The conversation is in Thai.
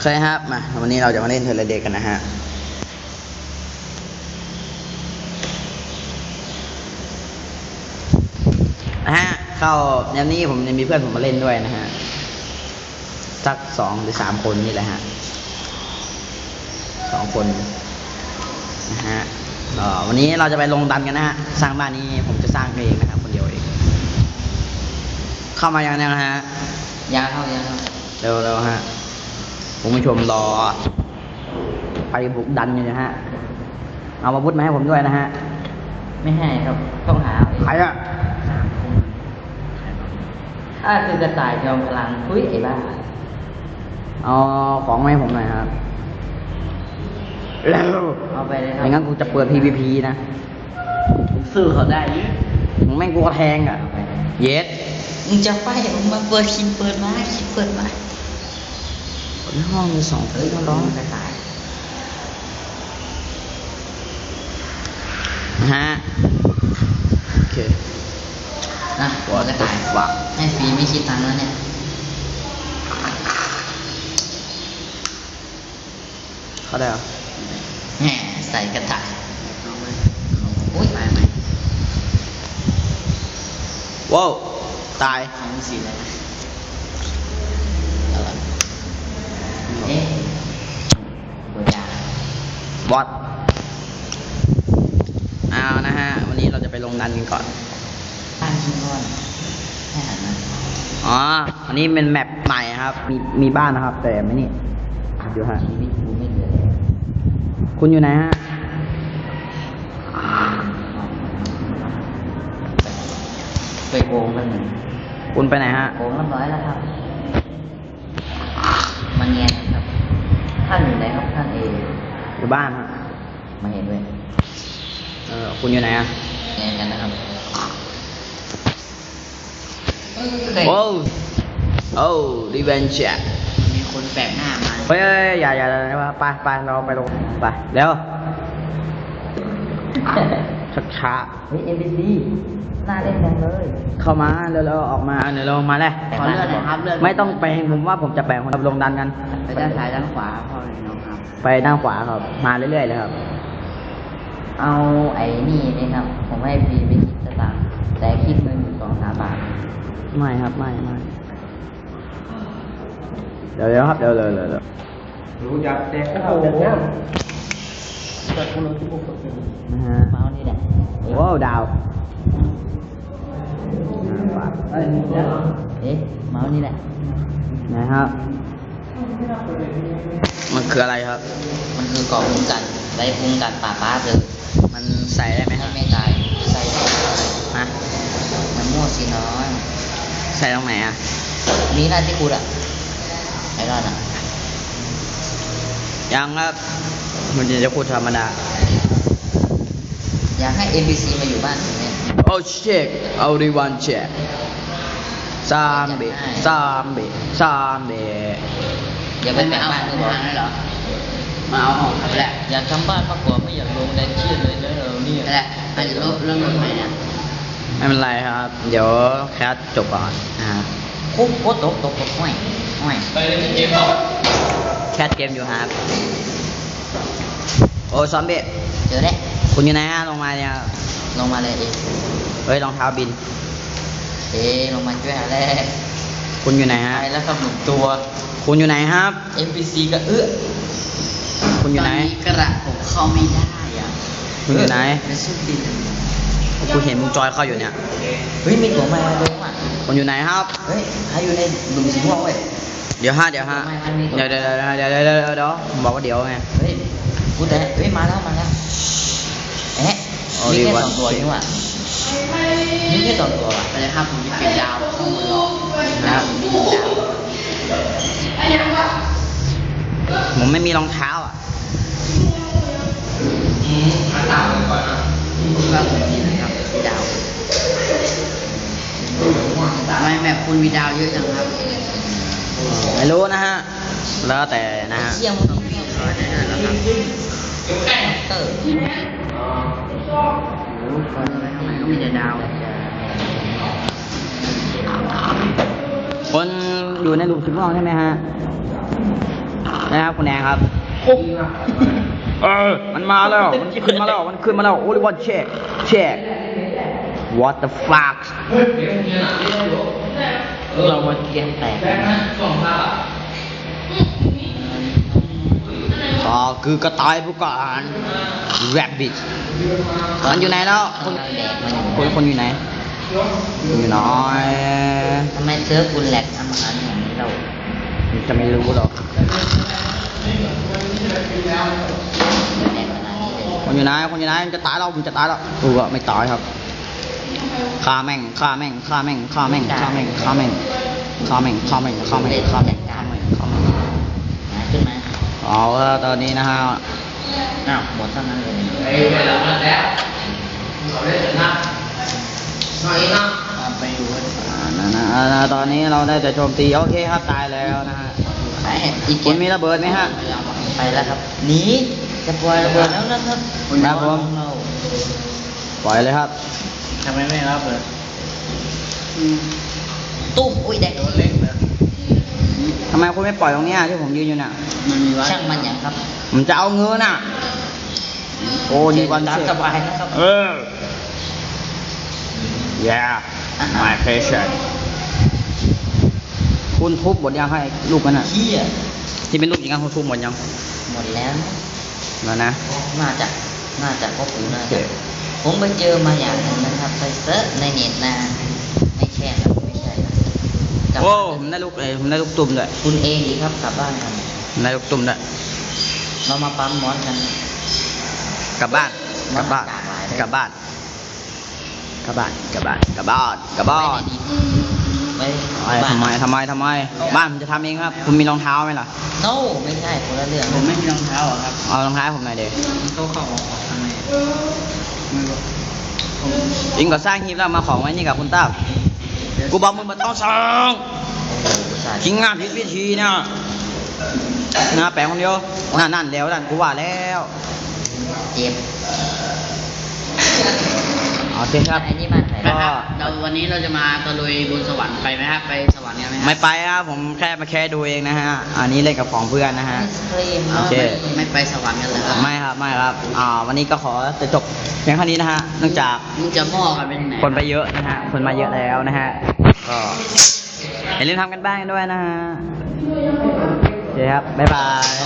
เคยครับมาวันนี้เราจะมาเล่นเทเลเดกันนะฮะนะฮะเข้ายันนี้ผมยังมีเพื่อนผมมาเล่นด้วยนะฮะสักสองหรือสามคนนี่แหละฮะสองคนนะฮะเอ่อวันนี้เราจะไปลงดันกันนะฮะสร้างบ้านนี้ผมจะสร้างเองนะครับคนเดียวเอง เข้ามายังนะฮะยาเข้ายาเข้าเร็วเร็วฮะ ผมผู้ชมรอไปบุกดันอยู่นะฮะ เอามาพุทมาให้ผมด้วยนะฮะ ไม่ให้ครับ ต้องหาเอาเองใครอะถ้าคือกระต่ายจอมพลังอุ้ยไอ้บ้าเอาของมาให้ผมหน่อยครับเร็วเอาไปเลยครับไม่งั้นกูจะเปิด PVP นะสู้เขาได้ยิ่มึงแม่งกูกระแทงอะ เย็ดมึงจะไฟมึงมาเปิดคิมเปิดมาคิมเปิดมา คนห้องมีสองคนเฮ้ยก็ร้ร้องกระตายนะฮะโอเคนะหัวกระต่ายว่ะให้ฟรีไม่คิดตังค์แล้วเนี่ยเขาได้เหรอแหมใส่กระต่ายอุ้ยไปไหมว้าวตายทำสีอะไรเอ๊ะตัวยา บอทเอานะฮะ วันนี้เราจะไปลงดันกันก่อนบ้านชิ้นก้อนให้หันมาอ๋อ อันนี้เป็นแมปใหม่ครับ มีมีบ้านนะครับ แต่ไม่นี่เดี๋ยวฮะชีวิตกูไม่เหลือแล้วคุณอยู่ไหนฮะไปโกงกันหนึ่งคุณไปไหนฮะโกงเรียบร้อยแล้วครับ มันเนียนครับ ท่านอยู่ไหนครับท่านเอ อยู่บ้านฮะมาเห็นด้วยเออคุณอยู่ไหนฮะเนียนกันนะครับเฮ้ยโอ้โอ้รีเวนจ์มีคนแปลกหน้ามาเฮ้ยเฮ้ยอย่าอย่าอย่าไปไปเราไปลงไปเร็วชักช้าเฮ้ย NPC น่าเล่นจังเลย เข้ามาเร็วๆออกมาเร็วๆมาเลยขอเลื่อนหน่อยครับเลื่อนไม่ต้องแปลงผมว่าผมจะแปลงคนลงดันกัน ไปด้านซ้ายด้านขวาพ่อเลยน้องครับ ไปด้านขวาครับ มาเรื่อยๆเลยครับ เอาไอ้นี่นี่ครับ ผมให้ฟรีไม่คิดสตางค์แต่คิดเงินอยู่สองสามบาท ไม่ครับไม่ไม่เดี๋ยวเดี๋ยวครับเดี๋ยวเดี๋ยวเดี๋ยวเดี๋ยวรู้จักแต่เข้าแต่น้เปิดคุณรู้ที่บุกเนะฮะมาเอานี่แหละว้าวดาว เอ้ยเอ๊ะเมาส์นี่แหละนะครับ มันคืออะไรครับ มันคือกรอบคุ้มกันไว้คุ้มกันป่าป้าเธอมันใส่ได้ไหมคให้รับไม่ตายใส่ได้ฮะมันมั่วสิน้อย ใส่ตรงไหนอะมีหน้าที่กูดอะไอ้รอดอะยังครับมันจะพูดธรรมดาอยากให้ NPC มาอยู่บ้านผมเนี่ยโอ้เช็คเอาดีวันเช็คสาม เบสามเบสามเบอย่าไปแปะบ้านมือบอกเหรอมาเอาของครับแหละอยากทำบ้านมากกว่าไม่อยากลงแดนเชียนเลยนะเราเนี่ยแหละไปเริ่มเริ่มใหม่เนี่ยไม่เป็นไรครับ เดี๋ยวแคสจบก่อนนะฮะคุกโคตรตกตกตกห้อยห้อยแคสเกมอยู่ครับ โอ้ซอมเบ้เจอแล้วคุณอยู่ไหนฮะลงมาเนี่ยลงมาเลยเอ๊ะเฮ้ยรองเท้าบิน เอ๊ะลงมาช่วยหาแรกคุณอยู่ไหนฮะไปแล้วครับหนึ่งตัว คุณอยู่ไหนครับ NPC ก็เอื้อคุณอยู่ไหนกระผมเข้าไม่ได้อะคุณอยู่ไหนไม่สู้ดินกูเห็นมึงจอยเข้าอยู่เนี่ย เฮ้ยมีตัวใหม่มาด้วยว่ะคุณอยู่ไหนครับ เฮ้ยใครอยู่ในหลุมสีม่วงเว้ยเดี๋ยวฮะเดี๋ยวฮะไม่ไม่มีเดี๋ยวเดี๋ยวเดี๋ยวเดี๋ยวเดี๋ยวเดี๋ยวเดี๋ยวบอกว่าเดี๋ยวไง เฮ้ย กูแต่เฮ้ยมาแล้วมาแล้วเอ๊ะเอามีดีแค่กว่าสองตัวนี่ว่ะมีแค่สองตัวว่ะไปเลยครับผมจะเก็บดาวข้างบนรอดาวมีดาวผมไม่มีรองเท้าอะว่าผมนี่นะครับมีดาวทำไมแมปคุณมีดาวเยอะจังครับไม่รู้นะฮะ แล้วแต่นะฮะเชี่ยมึงต้ องมีร้อยแน่ๆแล้วครับเตอร์รู้คนอะไรข้างในก็มีแต่ดาว คนอยู่ในหลุมสิบม่วงใช่ไหมฮะ นะครับคุณแอนครับ เออ มันมาแล้ว มันขึ้นมาแล้ว มันขึ้นมาแล้ว โอ้ยวันเช็ค เช็ค what the fuck เรามาเกียงแตกอ๋อ คือกระต่ายผู้การ rabbit มันอยู่ไหนแล้วคนคนคนอยู่ไหน อยู่น้อยทำไมเซิร์ฟคุณแหลกทำอาหารอย่างนี้เราจะไม่รู้หรอกแหลกขนาดนี้เลยคนอยู่ไหนคนอยู่ไหนมันจะตายแล้วมันจะตายแล้วตัวไม่ตายครับฆ่าแม่งฆ่าแม่งฆ่าแม่งฆ่าแม่งฆ่าแม่งฆ่าแม่งฆ่าแม่งฆ่าแม่งฆ่าแม่งฆ่าแม่งฆ่าแม่งฆ่าแม่ง หาขึ้นมา เอาละตอนนี้นะฮะอ้าวหมดเท่านั้นเลยไปดูกันอ่านะนะอ่านะตอนนี้เราได้แต่โจมตีโอเคครับตายแล้วนะฮะไปอีกคุณมีระเบิดไหมฮะไปแล้วครับหนีจะปล่อยระเบิดแล้วนะครับครับผมเราปล่อยเลยครับทำไมไม่รับเลยตุ้มอุ้ยแดกเล็ก ทำไมคุณไม่ปล่อยตรงเนี้ยที่ผมยืนอยู่น่ะช่างมันอย่างครับผมจะเอาเงินน่ะ โอ้ดีวันตามเช็สบายนะครับ เออ yeah my pleasure คุณทุบหมดยังให้ลูกมันน่ะ เฮียที่เป็นลูกอย่างนั้นคุณทุบหมดยังหมดแล้วนะแล้วนะ น่าจะน่าจะพ่อปู่น่าโอเคจะผมไปเจอมาอย่างหนึงนะครับไปเซิร์ชในเน็ตนะไม่แช่ครับไม่ใช่นะ กลับโอ้บ้านผมได้ลูกเอยผมได้ลูกตุ่มด้วยคุณเองดีครับกลับบ้านกัน ผมได้ลูกตุ่มด้วยเรามาปั๊มมอสกัน กลับบ้านกลับบ้านมันหลากหลายเลยกลับบ้านกลับบ้านกลับบ้านกลับบ้านกลับบ้านไม่ไอ้บ้านทำไมทำไมทำไม บ้านผมจะทำเองครับ คุณมีรองเท้าไหมล่ะ โน้ไม่ใช่คนละเรื่องผมไม่มีรองเท้าครับเอารองเท้าให้ผมหน่อยเด็กโต๊ะเข้าออกทำไมอิงก็สร้างคลิปแล้วมาของไว้นี่กับคุณต้า กูบอกมึงมาต้องสองทิ้งงานผิดวิธีนะนะแปลงคนเดียวนั่นนั่นแล้วนั่นกูว่าแล้ว เจ็บ โอเคครับ ไอ้นี่บ้านใครก็เราวันนี้เราจะมาตะลุยบนสวรรค์ไปไหมครับไปสวรรค์กันไหมครัไม่ไปครับผมแค่มาแค่ดูเองนะฮะ อันนี้เล่นกับของเพื่อนนะฮะไอศครีมโอเคไม่ไปสวรรค์กันเลยครับไม่ครับไม่ครับ อ่าวันนี้ก็ขอจะจบเพียงเท่านี้นะฮะเนื่องจากมึงจะหม้อกันไปที่ไหนคนไปเยอะนะฮะคนมาเยอะแล้วนะฮะก็อย่าลืมทำกันบ้านกันด้วยนะฮะโอเคครับบ๊ายบาย